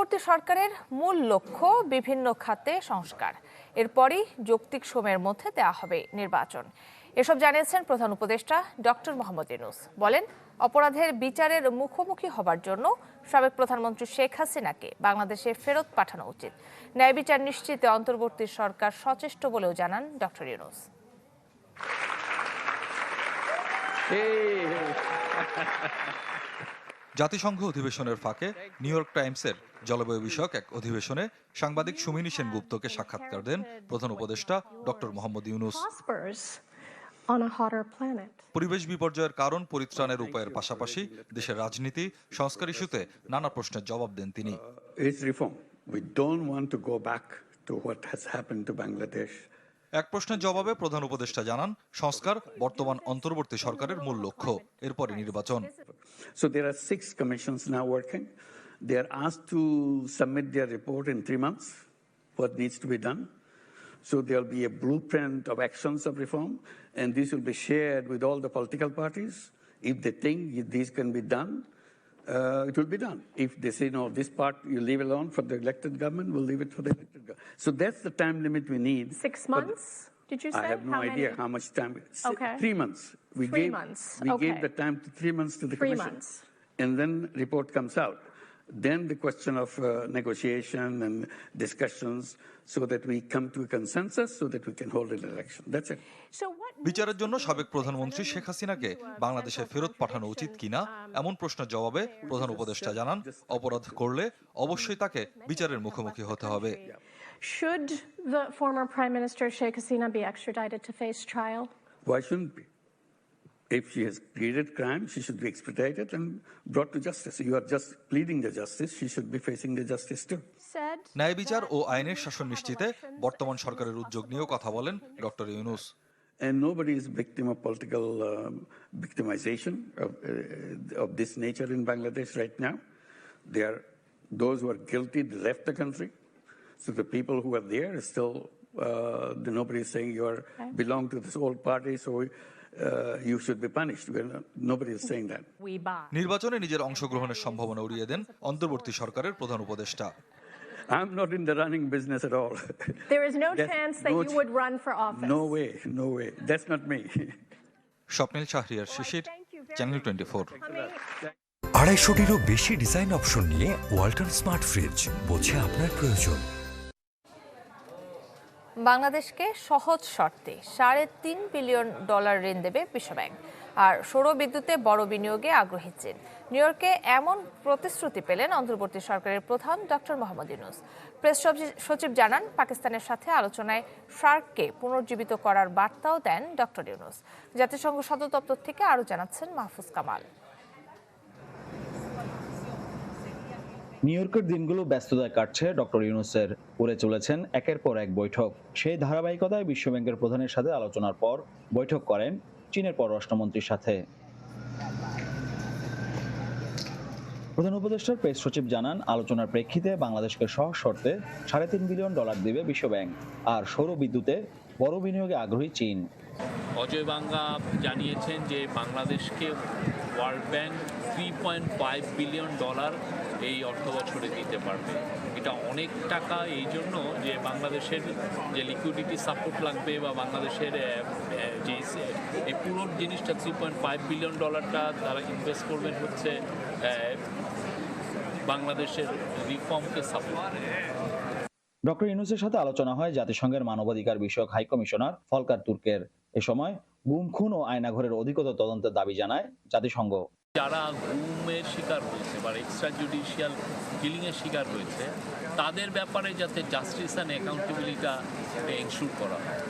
অন্তর্বর্তী সরকারের মূল লক্ষ্য বিভিন্ন খাতে সংস্কার। এরপরই যৌক্তিক সময়ের মধ্যে দেওয়া হবে নির্বাচন। এসব জানিয়েছেন প্রধান উপদেষ্টা ডক্টর মোহাম্মদ ইউনুস। বলেন, অপরাধের বিচারের মুখোমুখি হবার জন্য সাবেক প্রধানমন্ত্রী শেখ হাসিনাকে বাংলাদেশে ফেরত পাঠানো উচিত। ন্যায় বিচার নিশ্চিতে অন্তর্বর্তী সরকার সচেষ্ট বলেও জানান ডক্টর ইউনুস। জাতিসংঘ অধিবেশনের ফাঁকে নিউ ইয়র্ক টাইমসের জলবায়ু বিষয়ক এক অধিবেশনে সাংবাদিক সুমিনী সেনগুপ্তকে সাক্ষাৎকার দেন প্রধান উপদেষ্টা ডক্টর মোহাম্মদ ইউনুস. পরিবেশ বিপর্যয়ের কারণ পরিত্রাণের উপায়ের পাশাপাশি দেশের রাজনীতি সংস্কার ইস্যুতে নানা প্রশ্নের জবাব দেন তিনি is reform. We don't want to go back to what has happened to Bangladesh. এক প্রশ্নের জবাবে প্রধান উপদেষ্টা জানান সংস্কার বর্তমান অন্তর্বর্তী সরকারের মূল লক্ষ্য এরপরে নির্বাচন So there are six commissions now working. They asked to submit their report in months, what needs to be done. So there'll be a blueprint of actions of reform, and this will be shared with all the political parties. If they think these can be done, uh, it will be done. If they say, no, this part you leave alone for the elected government, we'll leave it for the elected government. So that's the time limit we need. Six the- months, did you say? I have no How idea many? how much time. Okay. Three months. We Three gave, months, We gave the time to three months to the Three commission. months. And then report comes out. Then the question of uh, negotiation and discussions so that we come to a consensus so that we can hold an election. That's it. So what? বিচারের জন্য সাবেক প্রধানমন্ত্রী শেখ হাসিনাকে বাংলাদেশে ফেরত পাঠানো উচিত কিনা এমন প্রশ্নের জবাবে প্রধান উপদেষ্টা জানান অপরাধ করলে অবশ্যই তাকে বিচারের মুখোমুখি হতে হবে Should the former Prime Minister Sheikh Hasina be extradited to face trial? Why shouldn't we? If she has committed crime, she should be expedited and brought to justice. You are just pleading the justice. She should be facing the justice too. Said ন্যায় বিচার ও আইনের শাসন নিশ্চিতে বর্তমান সরকারের উদ্যোগ নিয়েও কথা বলেন doctor Yunus And nobody is victim of political um, victimization of, uh, of this nature in Bangladesh right now. They are those who are guilty they left the country. So the people who are there is still uh, the, nobody is saying you are belong to this old party, so uh, you should be punished. Well, nobody is saying that. we buy. নির্বাচনে নিজের অংশগ্রহণের সম্ভাবনা উড়িয়ে দেন অন্তর্বর্তী সরকারের প্রধান উপদেষ্টা I'm not in the running business at all. There is no That's chance that no you would run for office. no way, no way. That's not me. Swapnil Shahriar Shishir channel twenty four আড়াইশোটিরও বেশি design option নিয়ে Walton smart fridge বোঝে আপনার প্রয়োজন বাংলাদেশকে সহজ শর্তে সাড়ে তিন বিলিয়ন ডলার ঋণ দেবে বিশ্বব্যাংক। আর সৌর বিদ্যুতে বড় বিনিয়োগে আগ্রহী চীন। নিউ ইয়র্কে এমন প্রতিশ্রুতি পেলেন অন্তর্বর্তী সরকারের প্রধান ডক্টর মোহাম্মদ ইউনুস। প্রেস সচিব- জানান, পাকিস্তানের সাথে আলোচনায় সার্ককে পুনর্জীবিত করার বার্তাও দেন ডক্টর ইউনুস। জাতিসংঘ সদর দপ্তর থেকে আরও জানাচ্ছেন মাহফুজ কামাল। নিউ ইয়র্কের দিনগুলো ব্যস্ততায় কাটছে ডক্টর ইউনুসের করে চলেছেন একের পর এক বৈঠক। সেই ধারাবাহিকতায় বিশ্বব্যাংকের প্রধানের সাথে আলোচনার পর বৈঠক করেন চীনের পররাষ্ট্রমন্ত্রীর সাথে। প্রধান উপদেষ্টার প্রেস সচিব জানান, আলোচনার প্রেক্ষিতে বাংলাদেশকে সহজ শর্তে সাড়ে তিন বিলিয়ন ডলার দেবে বিশ্বব্যাংক আর সৌর বিদ্যুতে বড় বিনিয়োগে আগ্রহী চীন। অজয় বাঙ্গা জানিয়েছেন যে বাংলাদেশকে world bank three point five billion dollar এই অর্থ বছরে দিতে পারবে। এটা অনেক টাকা এই জন্য যে বাংলাদেশের যে লিকুইডিটি সাপোর্ট লাগবে বা বাংলাদেশের যে এই পুরো জিনিসটা থ্রি পয়েন্ট ফাইভ বিলিয়ন ডলারটা তারা ইনভেস্ট করবেন হচ্ছে বাংলাদেশের রিফর্মকে সাপোর্ট ডক্টর ইউনুসের সাথে আলোচনা হয় জাতিসংঘের মানবাধিকার বিষয়ক হাই কমিশনার ফলকার তুর্কের এ সময়। গুম, খুন ও আয়নাঘরের অধিকতর তদন্তের দাবি জানায় জাতিসংঘ। যারা গুমের শিকার হয়েছে বা এক্সট্রা জুডিশিয়াল কিলিংয়ের শিকার হয়েছে, তাদের ব্যাপারে যাতে জাস্টিস অ্যান্ড অ্যাকাউন্টেবিলিটা এনশিওর করা হয়।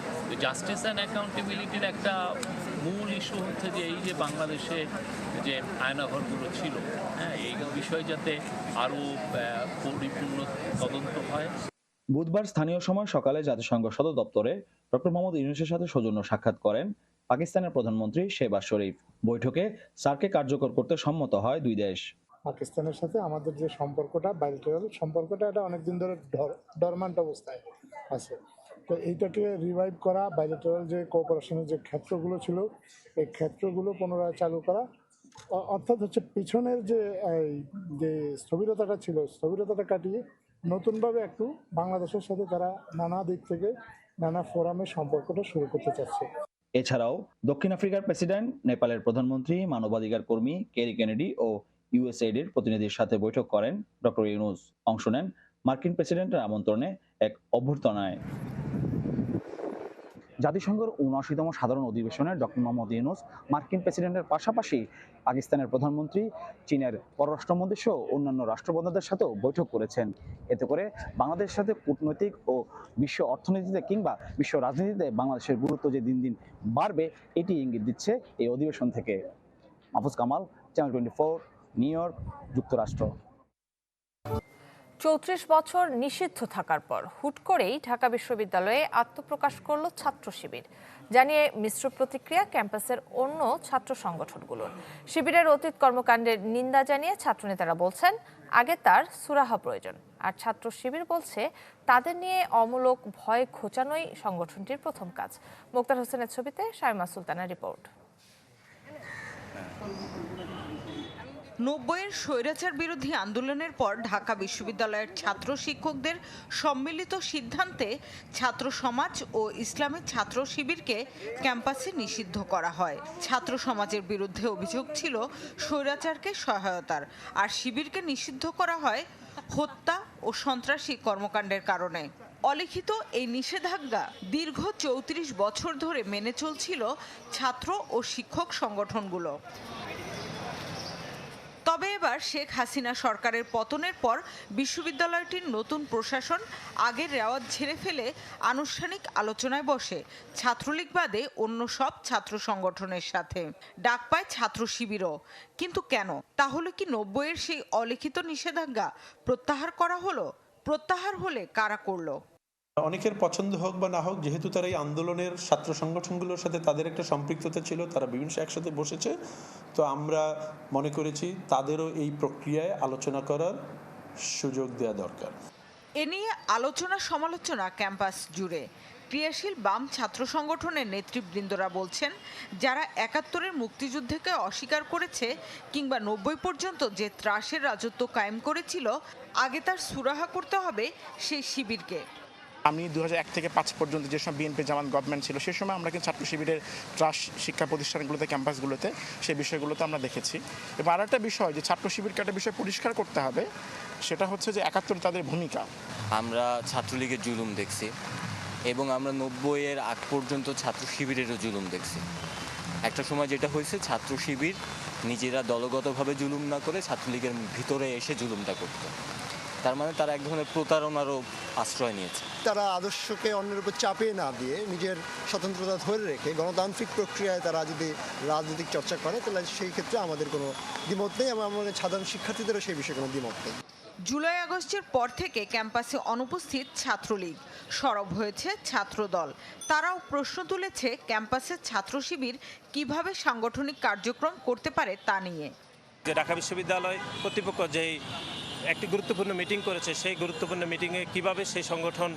জাস্টিস অ্যান্ড অ্যাকাউন্টেবিলিটির একটা মূল ইস্যু হচ্ছে যে এই যে বাংলাদেশে যে আয়নাঘরগুলো ছিল হ্যাঁ এই বিষয়ে যাতে আরও পরিপূর্ণ তদন্ত হয়। বুধবার স্থানীয় সময় সকালে জাতিসংঘ সদর দপ্তরে ডক্টর মোহাম্মদ ইউনুসের সাথে সৌজন্য সাক্ষাৎ করেন পাকিস্তানের প্রধানমন্ত্রী শেহবাজ শরীফ। বৈঠকে সার্কে কার্যকর করতে সম্মত হয় দুই দেশ। পাকিস্তানের সাথে আমাদের যে সম্পর্কটা বাইলেটারাল সম্পর্কটা, এটা অনেকদিন ধরে ডরমান্ট অবস্থায় আছে। তো এইটাকে রিভাইভ করা বাইলেটারাল যে কোঅপারেশনের যে ক্ষেত্রগুলো ছিল, এই ক্ষেত্রগুলো পুনরায় চালু করা অর্থাৎ হচ্ছে পিছনের যে যে স্থবিরতাটা ছিল, স্থবিরতাটা কাটিয়ে নতুনভাবে একটু বাংলাদেশের সাথে তারা নানা দিক থেকে নানা ফোরামে সম্পর্কটা শুরু করতে চাচ্ছে। এছাড়াও দক্ষিণ আফ্রিকার প্রেসিডেন্ট, নেপালের প্রধানমন্ত্রী, মানবাধিকার কর্মী কেরি কেনেডি ও ইউএসএইডির প্রতিনিধির সাথে বৈঠক করেন ডক্টর ইউনুস। অংশ নেন মার্কিন প্রেসিডেন্টের আমন্ত্রণে এক অভ্যর্থনায়। জাতিসংঘের উনআশিতম সাধারণ অধিবেশনে ডক্টর মোহাম্মদ ইউনুস, মার্কিন প্রেসিডেন্টের পাশাপাশি পাকিস্তানের প্রধানমন্ত্রী, চীনের পররাষ্ট্রমন্ত্রী সহ অন্যান্য রাষ্ট্রপ্রধানদের সাথেও বৈঠক করেছেন। এতে করে বাংলাদেশের সাথে কূটনৈতিক ও বিশ্ব অর্থনীতিতে কিংবা বিশ্ব রাজনীতিতে বাংলাদেশের গুরুত্ব যে দিন দিন বাড়বে, এটি ইঙ্গিত দিচ্ছে এই অধিবেশন থেকে। Mahfuz Kamal, channel twenty four, New York, যুক্তরাষ্ট্র। চৌত্রিশ বছর নিষিদ্ধ থাকার পর হুট করেই ঢাকা বিশ্ববিদ্যালয়ে আত্মপ্রকাশ করল ছাত্র শিবির, জানিয়ে মিশ্র প্রতিক্রিয়া ক্যাম্পাসের অন্য ছাত্র সংগঠনগুলোর। শিবিরের অতীত কর্মকাণ্ডের নিন্দা জানিয়ে ছাত্রনেতারা বলছেন, আগে তার সুরাহা প্রয়োজন। আর ছাত্র শিবির বলছে, তাদের নিয়ে অমূলক ভয় ঘোচানোই সংগঠনটির প্রথম কাজ। মোক্তার হোসেনের ছবিতে শাইমা সুলতানা রিপোর্ট। নব্বইয়ের স্বৈরাচার বিরোধী আন্দোলনের পর ঢাকা বিশ্ববিদ্যালয়ের ছাত্র শিক্ষকদের সম্মিলিত সিদ্ধান্তে ছাত্র সমাজ ও ইসলামী ছাত্র শিবিরকে ক্যাম্পাসে নিষিদ্ধ করা হয়। ছাত্র সমাজের বিরুদ্ধে অভিযোগ ছিল স্বৈরাচারকে সহায়তার। আর শিবিরকে নিষিদ্ধ করা হয় হত্যা ও সন্ত্রাসী কর্মকাণ্ডের কারণে। অলিখিত এই নিষেধাজ্ঞা দীর্ঘ চৌত্রিশ বছর ধরে মেনে চলছিল ছাত্র ও শিক্ষক সংগঠনগুলো। তবে এবার শেখ হাসিনা সরকারের পতনের পর বিশ্ববিদ্যালয়টির নতুন প্রশাসন আগের রেওয়াজ ঝেড়ে ফেলে আনুষ্ঠানিক আলোচনায় বসে। ছাত্রলীগ বাদে অন্য সব ছাত্র সংগঠনের সাথে। ডাক পায় ছাত্র শিবিরও। কিন্তু কেন? তাহলে কি নব্বইয়ের সেই অলিখিত নিষেধাজ্ঞা প্রত্যাহার করা হলো? প্রত্যাহার হলে কারা করল? অনেকের পছন্দ হোক বা না হোক, যেহেতু তারা এই আন্দোলনের ছাত্র সংগঠনগুলোর সাথে তাদের একটা সম্পৃক্ততা ছিল, তারা বিভিন্ন একসাথে বসেছে, তো আমরা মনে করেছি তাদেরও এই প্রক্রিয়ায় আলোচনা করার সুযোগ দেওয়া দরকার। এ নিয়ে আলোচনা সমালোচনা ক্যাম্পাস জুড়ে। ক্রিয়াশীল বাম ছাত্র সংগঠনের নেতৃবৃন্দরা বলছেন, যারা একাত্তরের মুক্তিযুদ্ধকে অস্বীকার করেছে কিংবা নব্বই পর্যন্ত যে ত্রাসের রাজত্ব কায়েম করেছিল, আগে তার সুরাহা করতে হবে সেই শিবিরকে। আমি দু থেকে পাঁচ পর্যন্ত যে সময় বিএনপি জামাত গভর্নমেন্ট ছিল, সে সময় আমরা কিন্তু ছাত্র শিবিরের ট্রাস শিক্ষা প্রতিষ্ঠানগুলোতে ক্যাম্পাসগুলোতে সেই বিষয়গুলোতে আমরা দেখেছি। এবং আর একটা বিষয়, যে ছাত্র শিবিরকে একটা বিষয় পরিষ্কার করতে হবে, সেটা হচ্ছে যে একাত্তর তাদের ভূমিকা। আমরা ছাত্রলীগের জুলুম দেখছি এবং আমরা নব্বইয়ের আগ পর্যন্ত ছাত্র শিবিরেরও জুলুম দেখছি। একটা সময় যেটা হয়েছে, ছাত্র শিবির নিজেরা দলগতভাবে জুলুম না করে ছাত্রলীগের ভিতরে এসে জুলুমটা করতো। তার মানে তারা এক ধরনের প্রতারণারও আশ্রয় নিয়েছে। তারা আদর্শকে অন্যের উপর চাপিয়ে না দিয়ে নিজের স্বতন্ত্রতা ধরে রেখে গণতান্ত্রিক প্রক্রিয়ায় তারা যদি রাজনৈতিক চর্চা করে তাহলে সেই ক্ষেত্রে আমাদের কোনো দ্বিমত নেই এবং আমাদের সাধারণ শিক্ষার্থীদেরও সেই বিষয়ে কোনো দ্বিমত নেই। জুলাই আগস্টের পর থেকে ক্যাম্পাসে অনুপস্থিত ছাত্রলীগ। সরব হয়েছে ছাত্রদল। তারাও প্রশ্ন তুলেছে ক্যাম্পাসে ছাত্র শিবির কীভাবে সাংগঠনিক কার্যক্রম করতে পারে তা নিয়ে। যে ঢাকা বিশ্ববিদ্যালয় কর্তৃপক্ষ যেই একটি গুরুত্বপূর্ণ মিটিং করেছে সেই গুরুত্বপূর্ণ মিটিংয়ে কীভাবে সেই সংগঠন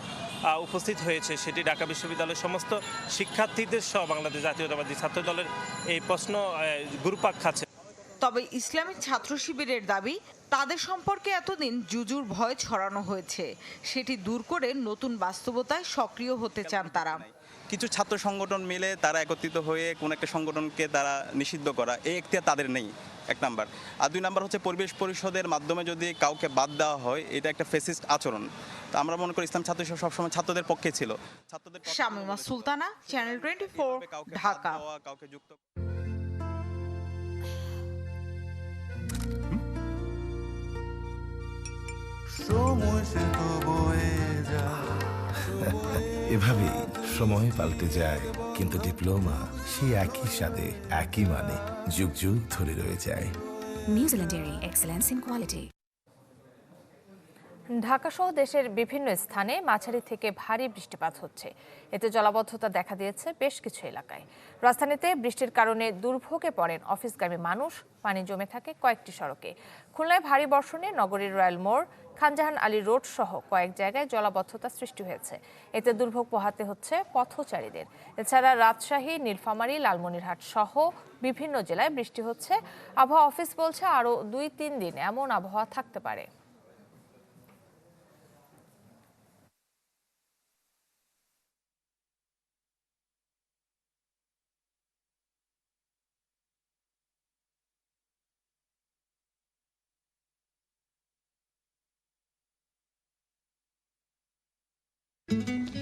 উপস্থিত হয়েছে সেটি ঢাকা বিশ্ববিদ্যালয়ের সমস্ত শিক্ষার্থীদের সহ বাংলাদেশ জাতীয়তাবাদী ছাত্র দলের এই প্রশ্ন আহ, ঘুরপাক খাচ্ছে। তবে ইসলামিক ছাত্র শিবিরের দাবি তাদের সম্পর্কে এতদিন জুজুর ভয় ছড়ানো হয়েছে। সেটি দূর করে নতুন বাস্তবতায় সক্রিয় হতে চান তারা। কিছু ছাত্র সংগঠন মিলে তারা একত্রিত হয়ে কোন একটা সংগঠনকে তারা নিষিদ্ধ করা এই এখতিয়ার তাদের নেই। এক নাম্বার। আর দুই নাম্বার হচ্ছে পরিবেশ পরিষদের মাধ্যমে যদি কাউকে বাদ দেওয়া হয় এটা একটা ফেসিস্ট আচরণ। তো আমরা মনে করি ইসলাম ছাত্র সবসময় ছাত্রদের পক্ষে ছিল। ছাত্রদের Shamima Sultana channel twenty four Dhaka. কাউকে যুক্ত এভাবেই সময় পাল্টে যায়। কিন্তু ডিপ্লোমা সেই একই সাথে একই মানে যুগ যুগ ধরে রয়ে যায়। নিউজিল্যান্ডের excellence in in quality. Dhaka সহ দেশের বিভিন্ন স্থানে মাঝারি থেকে ভারী বৃষ্টিপাত হচ্ছে। এতে জলাবদ্ধতা দেখা দিয়েছে বেশ কিছু এলাকায়। রাজধানীতে বৃষ্টির কারণে দুর্ভোগে পড়েন অফিসগামী মানুষ, পানি জমে থাকে কয়েকটি সড়কে। খুলনায় ভারী বর্ষণে নগরীর রয়্যাল মোড়, খানজাহান আলী রোড সহ কয়েক জায়গায় জলাবদ্ধতা সৃষ্টি হয়েছে। এতে দুর্ভোগ পোহাতে হচ্ছে পথচারীদের। এছাড়া রাজশাহী, নীলফামারী, লালমনিরহাট সহ বিভিন্ন জেলায় বৃষ্টি হচ্ছে। আবহাওয়া অফিস বলছে আরও দুই তিন দিন এমন আবহাওয়া থাকতে পারে।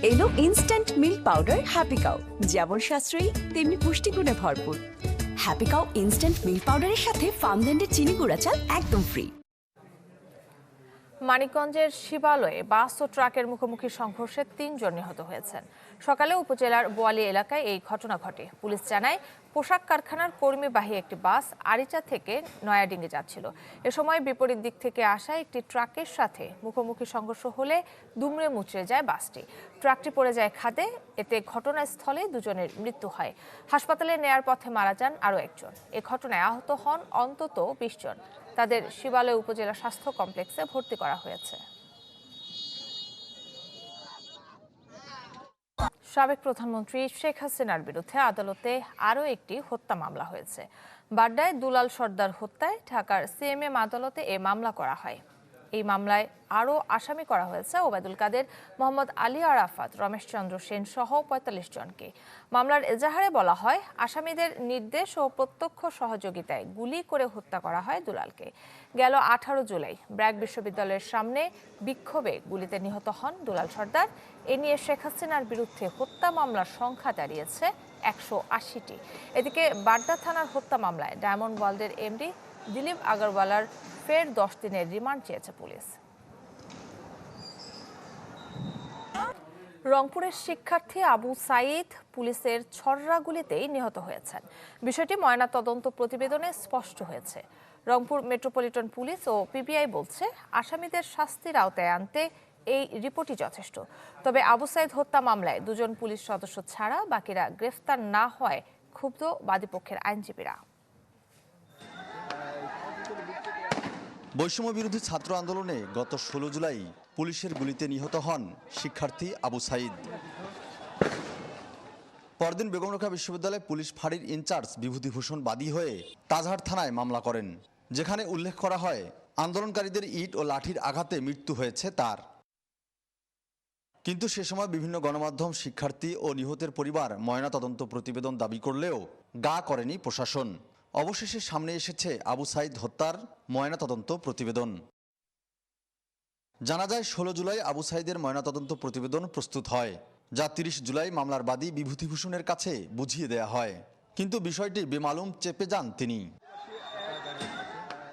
এলো instant milk powder happy cow যেমন সাশ্রয়ী, তেমনি পুষ্টিগুণে ভরপুর। হ্যাপি কাউ ইনস্ট্যান্ট মিল্ক পাউডারের সাথে ফার্মল্যান্ডের চিনি গুঁড়া চাল একদম ফ্রি মানিকগঞ্জের শিবালয়ে বাস ও ট্রাকের মুখোমুখি সংঘর্ষে তিনজন নিহত হয়েছেন। সকালে উপজেলার বোয়ালি এলাকায় এই ঘটনা ঘটে। পুলিশ জানায়, পোশাক কারখানার কর্মীবাহী একটি বাস আরিচা থেকে নয়াডিঙ্গে যাচ্ছিল। এ সময় বিপরীত দিক থেকে আসা একটি ট্রাকের সাথে মুখোমুখি সংঘর্ষ হলে দুমড়ে মুচড়ে যায় বাসটি। ট্রাকটি পড়ে যায় খাদে। এতে ঘটনাস্থলে দুজনের মৃত্যু হয়। হাসপাতালে নেয়ার পথে মারা যান আরও একজন। এ ঘটনায় আহত হন অন্তত বিশ জন। তাদের শিবালয় উপজেলা স্বাস্থ্য কমপ্লেক্সে ভর্তি করা হয়েছে। সাবেক প্রধানমন্ত্রী শেখ হাসিনার বিরুদ্ধে আদালতে আরও একটি হত্যা মামলা হয়েছে। বাড্ডায় দুলাল সর্দার হত্যায় ঢাকার সিএমএম আদালতে এ মামলা করা হয়। এই মামলায় আরও আসামি করা হয়েছে ওবায়দুল কাদের, মোহাম্মদ আলী আরাফাত, রমেশ চন্দ্র সেন সহ পঁয়তাল্লিশ জনকে। মামলার এজাহারে বলা হয়, আসামিদের নির্দেশ ও প্রত্যক্ষ সহযোগিতায় গুলি করে হত্যা করা হয় দুলালকে। গেল আঠারো জুলাই, ব্র্যাক বিশ্ববিদ্যালয়ের সামনে বিক্ষোভে গুলিতে নিহত হন দুলাল সর্দার। এ নিয়ে শেখ হাসিনার বিরুদ্ধে হত্যা মামলার সংখ্যা দাঁড়িয়েছে একশো আশিটি। এদিকে বাড্ডা থানার হত্যা মামলায় ডায়মন্ড ওয়ার্ল্ডের এমডি দিলীপ আগরওয়ালার ফের দশ দিনের রিমান্ড চেয়েছে পুলিশ। রংপুরের শিক্ষার্থী আবু সাইদ পুলিশের ছররাগুলিতেই নিহত হয়েছেন। বিষয়টি ময়না তদন্ত প্রতিবেদনে স্পষ্ট হয়েছে। রংপুর মেট্রোপলিটন পুলিশ ও পিবিআই বলছে, আসামিদের শাস্তির আওতায় আনতে এই রিপোর্টই যথেষ্ট। তবে আবু সাইদ হত্যা মামলায় দুজন পুলিশ সদস্য ছাড়া বাকিরা গ্রেফতার না হয় ক্ষুব্ধ বাদীপক্ষের আইনজীবীরা। বৈষম্য বিরোধী ছাত্র আন্দোলনে গত ষোলো জুলাই পুলিশের গুলিতে নিহত হন শিক্ষার্থী আবু সাইদ। পরদিন বেগমরক্ষা বিশ্ববিদ্যালয় পুলিশ ফাঁড়ির ইনচার্জ বিভূতিভূষণ বাদী হয়ে তাজহাট থানায় মামলা করেন, যেখানে উল্লেখ করা হয়, আন্দোলনকারীদের ইট ও লাঠির আঘাতে মৃত্যু হয়েছে তার। কিন্তু সে সময় বিভিন্ন গণমাধ্যম শিক্ষার্থী ও নিহতের পরিবার ময়নাতদন্ত প্রতিবেদন দাবি করলেও গা করেনি প্রশাসন। অবশেষে সামনে এসেছে আবু সাইদ হত্যার ময়নাতদন্ত প্রতিবেদন। জানা যায়, ষোলো জুলাই আবু সাইদের ময়নাতদন্ত প্রতিবেদন প্রস্তুত হয়, যা তিরিশ জুলাই মামলার বাদী বিভূতিভূষণের কাছে বুঝিয়ে দেয়া হয়। কিন্তু বিষয়টি বেমালুম চেপে যান তিনি।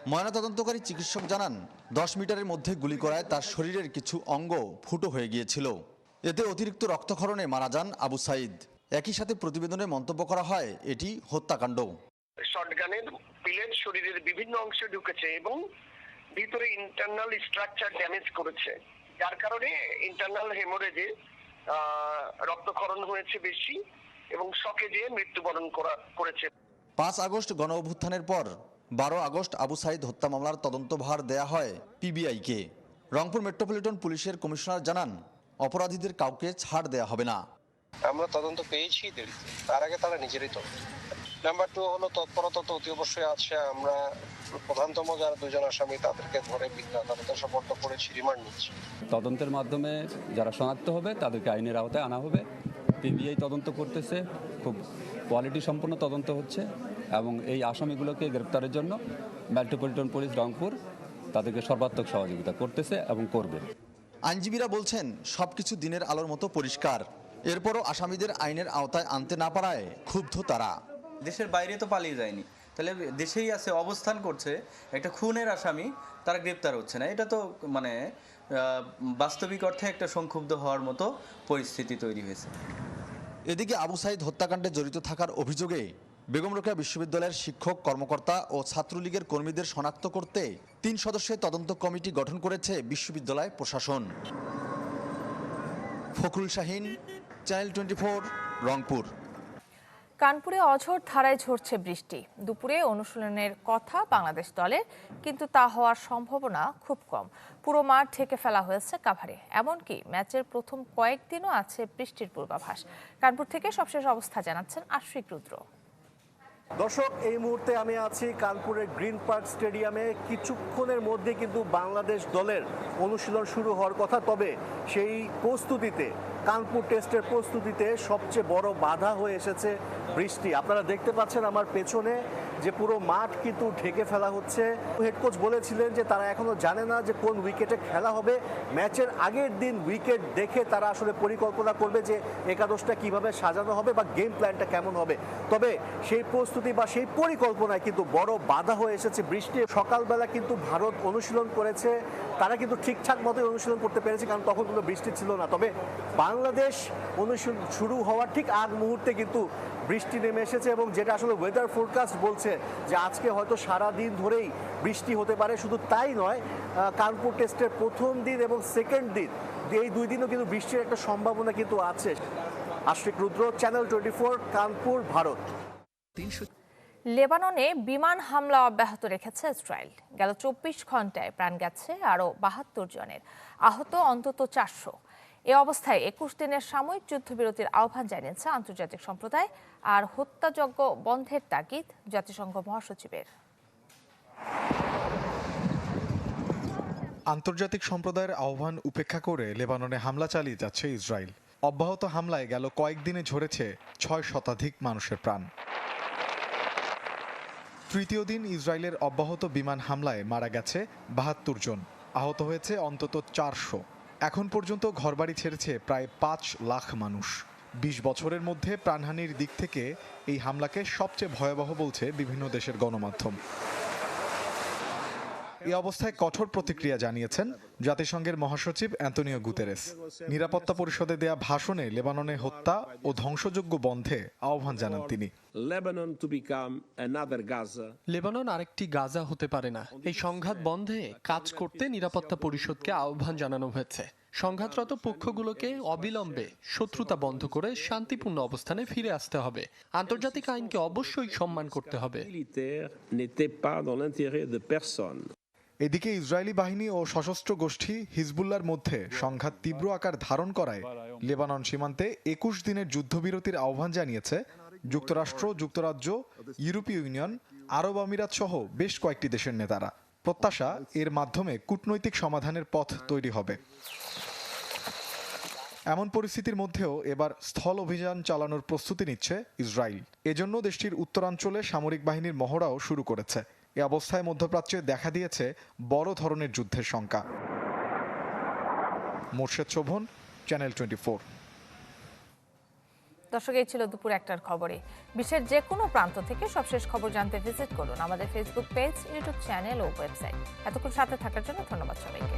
ময়নাতদন্তকারী চিকিৎসক জানান, দশ মিটারের মধ্যে গুলি করায় তার শরীরের কিছু অঙ্গ ফুটো হয়ে গিয়েছিল। এতে অতিরিক্ত রক্তক্ষরণে মারা যান আবু সাইদ। একই সাথে প্রতিবেদনে মন্তব্য করা হয়, এটি হত্যাকাণ্ড। শটগানের পিলেট শরীরের বিভিন্ন অংশে ঢুকেছে এবং ভিতরে ইন্টারনাল স্ট্রাকচার ড্যামেজ করেছে। যার কারণে ইন্টারনাল হেমোরেজে রক্তক্ষরণ হয়েছে বেশি এবং শকে যেয়ে মৃত্যুবরণ করা করেছে। পাঁচ আগস্ট গণ অভ্যুত্থানের পর বারো আগস্ট আবু সাইদ হত্যা মামলার তদন্তভার দেয়া হয় পিবিআইকে। রংপুর মেট্রোপলিটন পুলিশের কমিশনার জানান অপরাধীদের কাউকে ছাড় দেয়া হবে না। আমরা তদন্ত পেয়েছি দেরিতে। তার আগে তারা নিজেরই তদন্ত। নাম্বার টু হলো তৎপরতা তো অতি অবশ্যই আছে। আমরা প্রধানতম যারা দুজন আসামি তাদেরকে ধরে আদালতে সমর্থ করেছি রিমান্ড নিচ্ছি। তদন্তের মাধ্যমে যারা শনাক্ত হবে তাদেরকে আইনের আওতায় আনা হবে। পিবিআই তদন্ত করতেছে খুব কোয়ালিটি সম্পন্ন তদন্ত হচ্ছে এবং এই আসামিগুলোকে গ্রেপ্তারের জন্য মেট্রোপলিটন পুলিশ রংপুর তাদেরকে সর্বাত্মক সহযোগিতা করতেছে এবং করবে। আইনজীবীরা বলছেন সবকিছু দিনের আলোর মতো পরিষ্কার। এরপরও আসামিদের আইনের আওতায় আনতে না পারায় ক্ষুব্ধ তারা। দেশের বাইরে তো পালিয়ে যায়নি। তাহলে দেশেই আছে, অবস্থান করছে, একটা খুনের আসামি, তারা গ্রেপ্তার হচ্ছে না। এটা তো মানে বাস্তবিক অর্থে একটা সংক্ষুব্ধ হওয়ার মতো পরিস্থিতি তৈরি হয়েছে। এদিকে আবু সাইদ হত্যাকাণ্ডে জড়িত থাকার অভিযোগে বেগম রোকেয়া বিশ্ববিদ্যালয়ের শিক্ষক, কর্মকর্তা ও ছাত্রলীগের কর্মীদের শনাক্ত করতে তিন সদস্যের তদন্ত কমিটি গঠন করেছে বিশ্ববিদ্যালয় প্রশাসন। Fakhrul Shahin, channel twenty Rangpur. কানপুরে অঝোর ধারায় ঝরছে বৃষ্টি। দুপুরে অনুশীলনের কথা বাংলাদেশ দলের, কিন্তু তা হওয়ার সম্ভাবনা খুব কম। পুরো মাঠ ঢেকে ফেলা হয়েছে কাভারে। এমনকি ম্যাচের প্রথম কয়েকদিনও আছে বৃষ্টির পূর্বাভাস। কানপুর থেকে সবশেষ অবস্থা জানাচ্ছেন আশ্বিক রুদ্র। দর্শক, এই মুহূর্তে আমি আছি কানপুরের গ্রিন পার্ক স্টেডিয়ামে। কিছুক্ষণের মধ্যে কিন্তু বাংলাদেশ দলের অনুশীলন শুরু হওয়ার কথা, তবে সেই প্রস্তুতিতে, কানপুর টেস্টের প্রস্তুতিতে সবচেয়ে বড় বাধা হয়ে এসেছে বৃষ্টি। আপনারা দেখতে পাচ্ছেন আমার পেছনে যে পুরো মাঠ কিন্তু ঢেকে ফেলা হচ্ছে। হেড কোচ বলেছিলেন যে তারা এখনও জানে না যে কোন উইকেটে খেলা হবে। ম্যাচের আগের দিন উইকেট দেখে তারা আসলে পরিকল্পনা করবে যে একাদশটা কীভাবে সাজানো হবে বা গেম প্ল্যানটা কেমন হবে। তবে সেই প্রস্তুতি বা সেই পরিকল্পনায় কিন্তু বড় বাধা হয়ে এসেছে বৃষ্টি। সকালবেলা কিন্তু ভারত অনুশীলন করেছে। তারা কিন্তু ঠিকঠাক মতোই অনুশীলন করতে পেরেছে কারণ তখন কোনো বৃষ্টি ছিল না। তবে বাংলাদেশ অনুশীলন শুরু হওয়ার ঠিক আগ মুহূর্তে কিন্তু বৃষ্টি নেমে এসেছে এবং যেটা আসলে ওয়েদার ফোরকাস্ট বলছে যে আজকে হয়তো সারা দিন ধরেই বৃষ্টি হতে পারে, শুধু তাই নয় কানপুর টেস্টের প্রথম দিন এবং সেকেন্ড দিন, এই দুই দিনও কিন্তু বৃষ্টির একটা সম্ভাবনা কিন্তু আছে। Ashwik Rudra channel twenty four Kanpur, Bharat. লেবাননে বিমান হামলা অব্যাহত রেখেছে ইসরায়েল। গেল চব্বিশ ঘন্টায় প্রাণ গেছে আরও বাহাত্তর জনের। আহত অন্তত চারশো। এ অবস্থায় একুশ দিনের সাময়িক যুদ্ধবিরতির আহ্বান জানিয়েছে আন্তর্জাতিক সম্প্রদায় আর হত্যাযজ্ঞ বন্ধের তাগিদ জাতিসংঘ মহাসচিবের। আন্তর্জাতিক সম্প্রদায়ের আহ্বান উপেক্ষা করে লেবাননে হামলা চালিয়ে যাচ্ছে ইসরায়েল। অব্যাহত হামলায় গেল কয়েকদিনে ঝরেছে ছয় শতাধিক মানুষের প্রাণ। তৃতীয় দিন ইসরায়েলের অব্যাহত বিমান হামলায় মারা গেছে বাহাত্তর জন। আহত হয়েছে অন্তত চারশো। এখন পর্যন্ত ঘরবাড়ি ছেড়েছে প্রায় পাঁচ লাখ মানুষ। বিশ বছরের মধ্যে প্রাণহানির দিক থেকে এই হামলাকে সবচেয়ে ভয়াবহ বলছে বিভিন্ন দেশের গণমাধ্যম। এই অবস্থায় কঠোর প্রতিক্রিয়া জানিয়েছেন জাতিসংঘের মহাসচিব অ্যান্তনিও গুতেরেস। নিরাপত্তা পরিষদে দেয়া ভাষণে লেবাননে হত্যা ও ধ্বংসযোগ্য বন্ধে আহ্বান জানান তিনি. লেবানন আরেকটি গাজা হতে পারে না। এই সংঘাত বন্ধে কাজ করতে নিরাপত্তা পরিষদকে আহ্বান জানানো হয়েছে। সংঘাতরত পক্ষগুলোকে অবিলম্বে শত্রুতা বন্ধ করে শান্তিপূর্ণ অবস্থানে ফিরে আসতে হবে। আন্তর্জাতিক আইনকে অবশ্যই সম্মান করতে হবে। এদিকে ইসরায়েলি বাহিনী ও সশস্ত্র গোষ্ঠী হিজবুল্লার মধ্যে সংঘাত তীব্র আকার ধারণ করায় লেবানন সীমান্তে একুশ দিনের যুদ্ধবিরতির আহ্বান জানিয়েছে যুক্তরাষ্ট্র, যুক্তরাজ্য, ইউরোপীয় ইউনিয়ন, আরব আমিরাত সহ বেশ কয়েকটি দেশের নেতারা। প্রত্যাশা এর মাধ্যমে কূটনৈতিক সমাধানের পথ তৈরি হবে। এমন পরিস্থিতির মধ্যেও এবার স্থল অভিযান চালানোর প্রস্তুতি নিচ্ছে ইসরায়েল। এজন্য দেশটির উত্তরাঞ্চলে সামরিক বাহিনীর মহড়াও শুরু করেছে। এ অবস্থায় মধ্যপ্রাচ্যে দেখা দিয়েছে বড় ধরনের যুদ্ধের শঙ্কা Morshed Shovon, channel twenty four. দর্শক, এই ছিল দুপুর একটার খবরে। বিশ্বের যে কোনো প্রান্ত থেকে সবশেষ খবর জানতে ভিজিট করুন আমাদের ফেসবুক পেজ, ইউটিউব চ্যানেল ও ওয়েবসাইট। এতক্ষণ সাথে থাকার জন্য ধন্যবাদ সবাইকে।